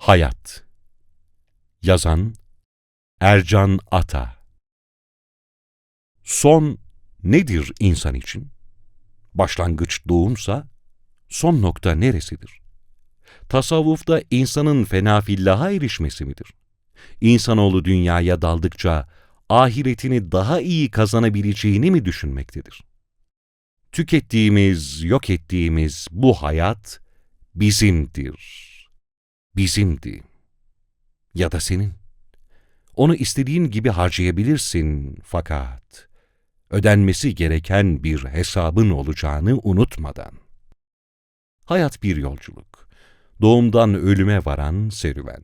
Hayat Yazan Ercan Ata Son nedir insan için? Başlangıç doğumsa, son nokta neresidir? Tasavvufta insanın fenafillaha erişmesi midir? İnsanoğlu dünyaya daldıkça ahiretini daha iyi kazanabileceğini mi düşünmektedir? Tükettiğimiz, yok ettiğimiz bu hayat bizimdir. Bizimdi. Ya da senin. Onu istediğin gibi harcayabilirsin fakat ödenmesi gereken bir hesabın olacağını unutmadan. Hayat bir yolculuk. Doğumdan ölüme varan serüven.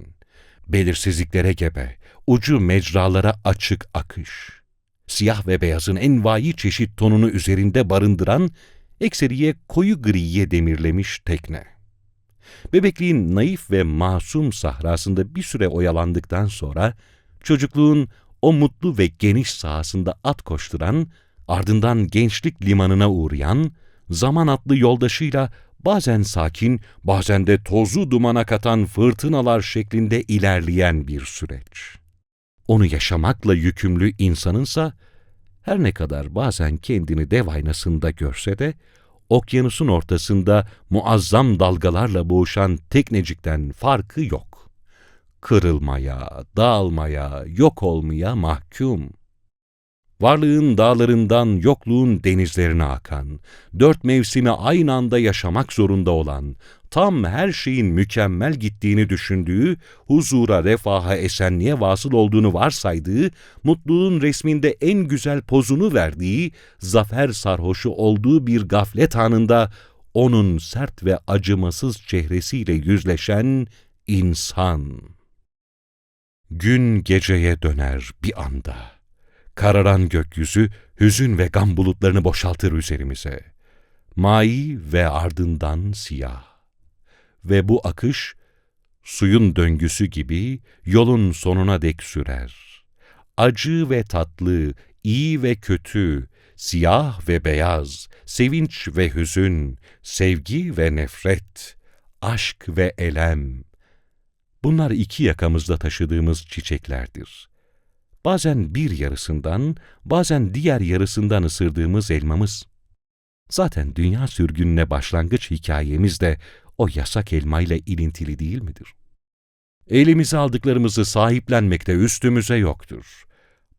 Belirsizliklere gebe, ucu mecralara açık akış. Siyah ve beyazın envai çeşit tonunu üzerinde barındıran, ekseriye koyu griye demirlemiş tekne. Bebekliğin naif ve masum sahrasında bir süre oyalandıktan sonra, çocukluğun o mutlu ve geniş sahasında at koşturan, ardından gençlik limanına uğrayan, zaman atlı yoldaşıyla bazen sakin, bazen de tozu dumana katan fırtınalar şeklinde ilerleyen bir süreç. Onu yaşamakla yükümlü insanınsa, her ne kadar bazen kendini dev aynasında görse de, okyanusun ortasında muazzam dalgalarla boğuşan teknecikten farkı yok. Kırılmaya, dağılmaya, yok olmaya mahkum. Varlığın dağlarından yokluğun denizlerine akan, dört mevsimi aynı anda yaşamak zorunda olan, tam her şeyin mükemmel gittiğini düşündüğü, huzura, refaha, esenliğe vasıl olduğunu varsaydığı, mutluluğun resminde en güzel pozunu verdiği, zafer sarhoşu olduğu bir gaflet anında onun sert ve acımasız çehresiyle yüzleşen insan. Gün geceye döner bir anda. Kararan gökyüzü hüzün ve gam bulutlarını boşaltır üzerimize. Mai ve ardından siyah. Ve bu akış suyun döngüsü gibi yolun sonuna dek sürer. Acı ve tatlı, iyi ve kötü, siyah ve beyaz, sevinç ve hüzün, sevgi ve nefret, aşk ve elem. Bunlar iki yakamızda taşıdığımız çiçeklerdir. Bazen bir yarısından, bazen diğer yarısından ısırdığımız elmamız. Zaten dünya sürgününe başlangıç hikayemiz de o yasak elmayla ilintili değil midir? Elimize aldıklarımızı sahiplenmekte üstümüze yoktur.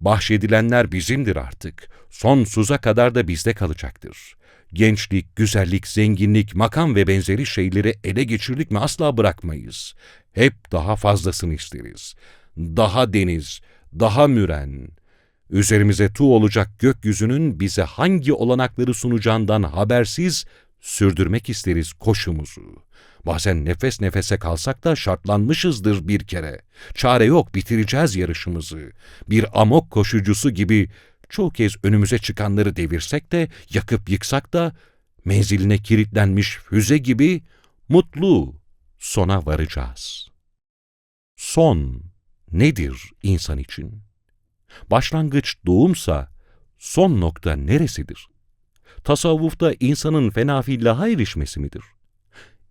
Bahşedilenler bizimdir artık. Sonsuza kadar da bizde kalacaktır. Gençlik, güzellik, zenginlik, makam ve benzeri şeyleri ele geçirdik mi asla bırakmayız. Hep daha fazlasını isteriz. Daha deniz, daha müren. Üzerimize tuğ olacak gökyüzünün bize hangi olanakları sunacağından habersiz sürdürmek isteriz koşumuzu. Bazen nefes nefese kalsak da şartlanmışızdır bir kere. Çare yok bitireceğiz yarışımızı. Bir amok koşucusu gibi çoğu kez önümüze çıkanları devirsek de yakıp yıksak da menziline kilitlenmiş füze gibi mutlu sona varacağız. Son nedir insan için? Başlangıç doğumsa son nokta neresidir? Tasavvufta insanın fenafillaha erişmesi midir?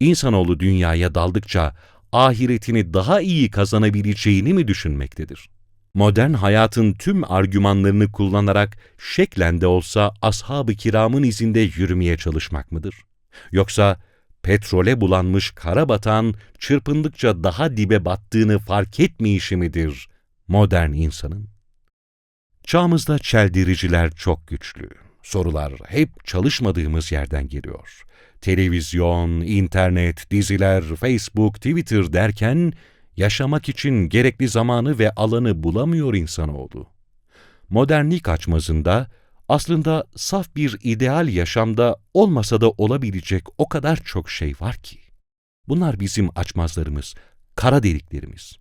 İnsanoğlu dünyaya daldıkça ahiretini daha iyi kazanabileceğini mi düşünmektedir? Modern hayatın tüm argümanlarını kullanarak şeklen de olsa ashab-ı kiramın izinde yürümeye çalışmak mıdır? Yoksa petrole bulanmış kara batan çırpındıkça daha dibe battığını fark etmeyişi midir modern insanın? Çağımızda çeldiriciler çok güçlü. Sorular hep çalışmadığımız yerden geliyor. Televizyon, internet, diziler, Facebook, Twitter derken yaşamak için gerekli zamanı ve alanı bulamıyor insanoğlu. Modernlik açmazında aslında saf bir ideal yaşamda olmasa da olabilecek o kadar çok şey var ki. Bunlar bizim açmazlarımız, kara deliklerimiz.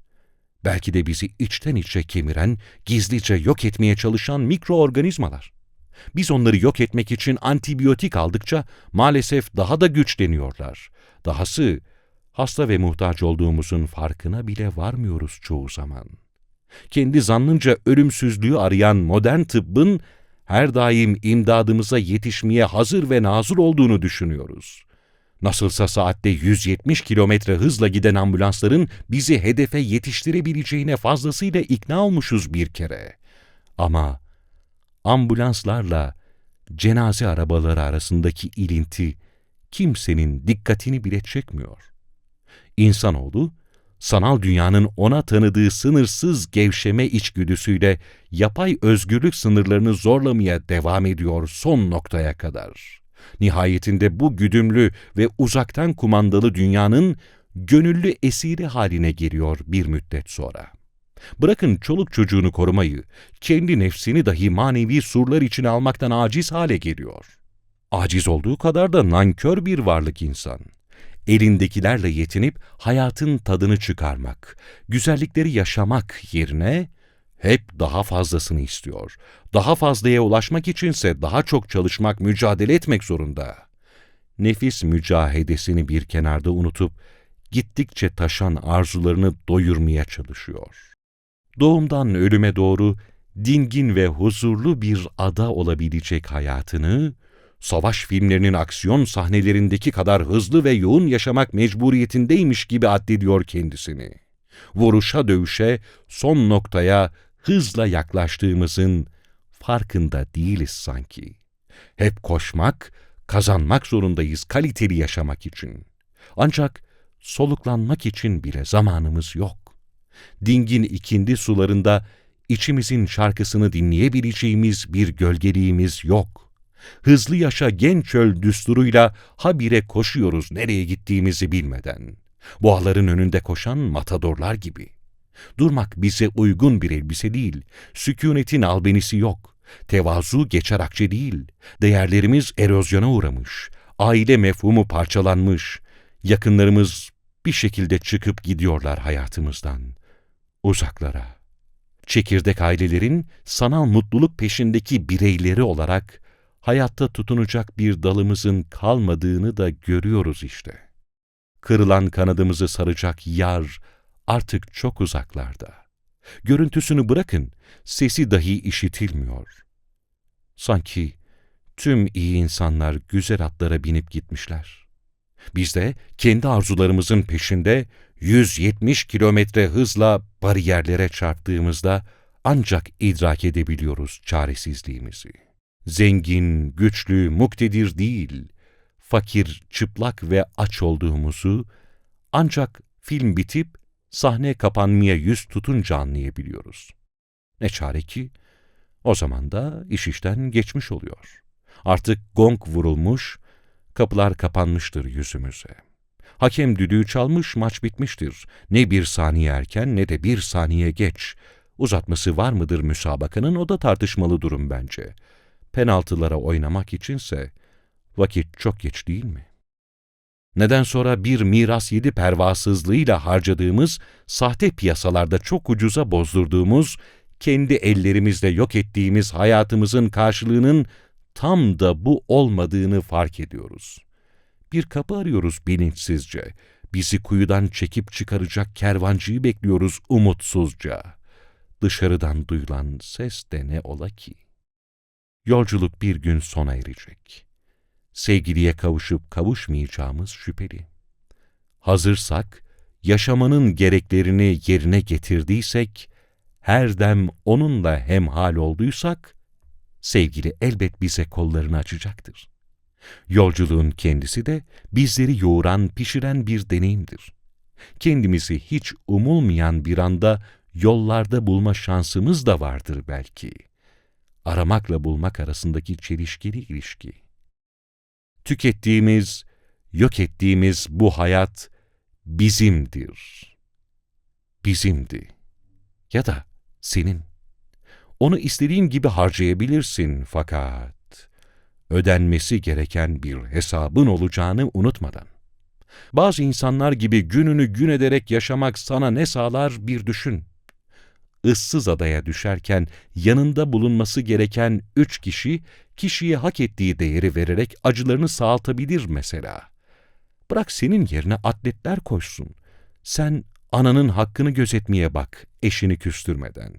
Belki de bizi içten içe kemiren, gizlice yok etmeye çalışan mikroorganizmalar. Biz onları yok etmek için antibiyotik aldıkça maalesef daha da güçleniyorlar. Dahası hasta ve muhtaç olduğumuzun farkına bile varmıyoruz çoğu zaman. Kendi zannınca ölümsüzlüğü arayan modern tıbbın her daim imdadımıza yetişmeye hazır ve nazır olduğunu düşünüyoruz. Nasılsa saatte 170 kilometre hızla giden ambulansların bizi hedefe yetiştirebileceğine fazlasıyla ikna olmuşuz bir kere. Ama ambulanslarla cenaze arabaları arasındaki ilinti kimsenin dikkatini bile çekmiyor. İnsanoğlu, sanal dünyanın ona tanıdığı sınırsız gevşeme içgüdüsüyle yapay özgürlük sınırlarını zorlamaya devam ediyor son noktaya kadar. Nihayetinde bu güdümlü ve uzaktan kumandalı dünyanın gönüllü esiri haline geliyor bir müddet sonra. Bırakın çoluk çocuğunu korumayı, kendi nefsini dahi manevi surlar içine almaktan aciz hale geliyor. Aciz olduğu kadar da nankör bir varlık insan. Elindekilerle yetinip hayatın tadını çıkarmak, güzellikleri yaşamak yerine hep daha fazlasını istiyor. Daha fazlaya ulaşmak içinse daha çok çalışmak, mücadele etmek zorunda. Nefis mücahedesini bir kenarda unutup gittikçe taşan arzularını doyurmaya çalışıyor. Doğumdan ölüme doğru dingin ve huzurlu bir ada olabilecek hayatını, savaş filmlerinin aksiyon sahnelerindeki kadar hızlı ve yoğun yaşamak mecburiyetindeymiş gibi addediyor kendisini. Vuruşa dövüşe, son noktaya hızla yaklaştığımızın farkında değiliz sanki. Hep koşmak, kazanmak zorundayız kaliteli yaşamak için. Ancak soluklanmak için bile zamanımız yok. Dingin ikindi sularında içimizin şarkısını dinleyebileceğimiz bir gölgeliğimiz yok. Hızlı yaşa genç çöl düsturuyla habire koşuyoruz nereye gittiğimizi bilmeden. Boğaların önünde koşan matadorlar gibi. Durmak bize uygun bir elbise değil, sükunetin albenisi yok. Tevazu geçer akçe değil, değerlerimiz erozyona uğramış, aile mefhumu parçalanmış, yakınlarımız bir şekilde çıkıp gidiyorlar hayatımızdan, uzaklara. Çekirdek ailelerin sanal mutluluk peşindeki bireyleri olarak hayatta tutunacak bir dalımızın kalmadığını da görüyoruz işte. Kırılan kanadımızı saracak yar artık çok uzaklarda. Görüntüsünü bırakın, sesi dahi işitilmiyor. Sanki tüm iyi insanlar güzel atlara binip gitmişler. Biz de kendi arzularımızın peşinde 170 kilometre hızla bariyerlere çarptığımızda ancak idrak edebiliyoruz çaresizliğimizi. Zengin, güçlü, muktedir değil, fakir, çıplak ve aç olduğumuzu ancak film bitip sahne kapanmaya yüz tutunca anlayabiliyoruz. Ne çare ki, o zaman da iş işten geçmiş oluyor. Artık gong vurulmuş, kapılar kapanmıştır yüzümüze. Hakem düdüğü çalmış, maç bitmiştir. Ne bir saniye erken ne de bir saniye geç. Uzatması var mıdır müsabakanın o da tartışmalı durum bence. Penaltılara oynamak içinse vakit çok geç değil mi? Neden sonra bir miras yedi pervasızlığıyla harcadığımız, sahte piyasalarda çok ucuza bozdurduğumuz, kendi ellerimizle yok ettiğimiz hayatımızın karşılığının tam da bu olmadığını fark ediyoruz. Bir kapı arıyoruz bilinçsizce. Bizi kuyudan çekip çıkaracak kervancıyı bekliyoruz umutsuzca. Dışarıdan duyulan ses de ne ola ki? Yolculuk bir gün sona erecek. Sevgiliye kavuşup kavuşmayacağımız şüpheli. Hazırsak, yaşamanın gereklerini yerine getirdiysek, her dem onunla hemhal olduysak, sevgili elbet bize kollarını açacaktır. Yolculuğun kendisi de bizleri yoğuran, pişiren bir deneyimdir. Kendimizi hiç umulmayan bir anda yollarda bulma şansımız da vardır belki. Aramakla bulmak arasındaki çelişkili ilişki. Tükettiğimiz, yok ettiğimiz bu hayat bizimdir. Bizimdi. Ya da senin. Onu istediğin gibi harcayabilirsin fakat ödenmesi gereken bir hesabın olacağını unutmadan. Bazı insanlar gibi gününü gün ederek yaşamak sana ne sağlar bir düşün. Issız adaya düşerken yanında bulunması gereken üç kişi, kişiye hak ettiği değeri vererek acılarını sağaltabilir mesela. Bırak senin yerine atletler koşsun. Sen ananın hakkını gözetmeye bak, eşini küstürmeden.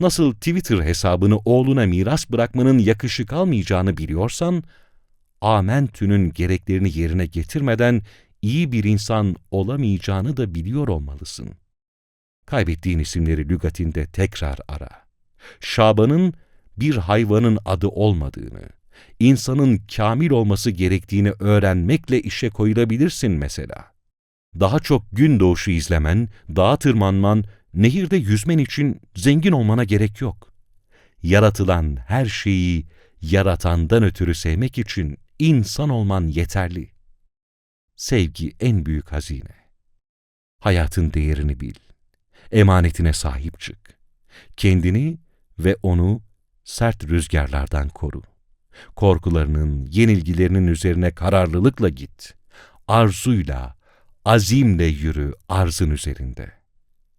Nasıl Twitter hesabını oğluna miras bırakmanın yakışık almayacağını biliyorsan, amentünün gereklerini yerine getirmeden iyi bir insan olamayacağını da biliyor olmalısın. Kaybettiğin isimleri lügatinde tekrar ara. Şaban'ın bir hayvanın adı olmadığını, insanın kamil olması gerektiğini öğrenmekle işe koyulabilirsin mesela. Daha çok gün doğuşu izlemen, dağa tırmanman, nehirde yüzmen için zengin olmana gerek yok. Yaratılan her şeyi yaratandan ötürü sevmek için insan olman yeterli. Sevgi en büyük hazine. Hayatın değerini bil. Emanetine sahip çık. Kendini ve onu sert rüzgarlardan koru. Korkularının, yenilgilerinin üzerine kararlılıkla git. Arzuyla, azimle yürü arzın üzerinde.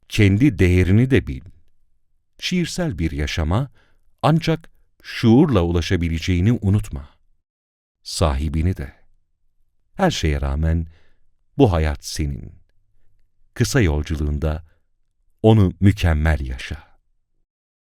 Kendi değerini de bil. Şiirsel bir yaşama ancak şuurla ulaşabileceğini unutma. Sahibini de. Her şeye rağmen bu hayat senin. Kısa yolculuğunda onu mükemmel yaşa.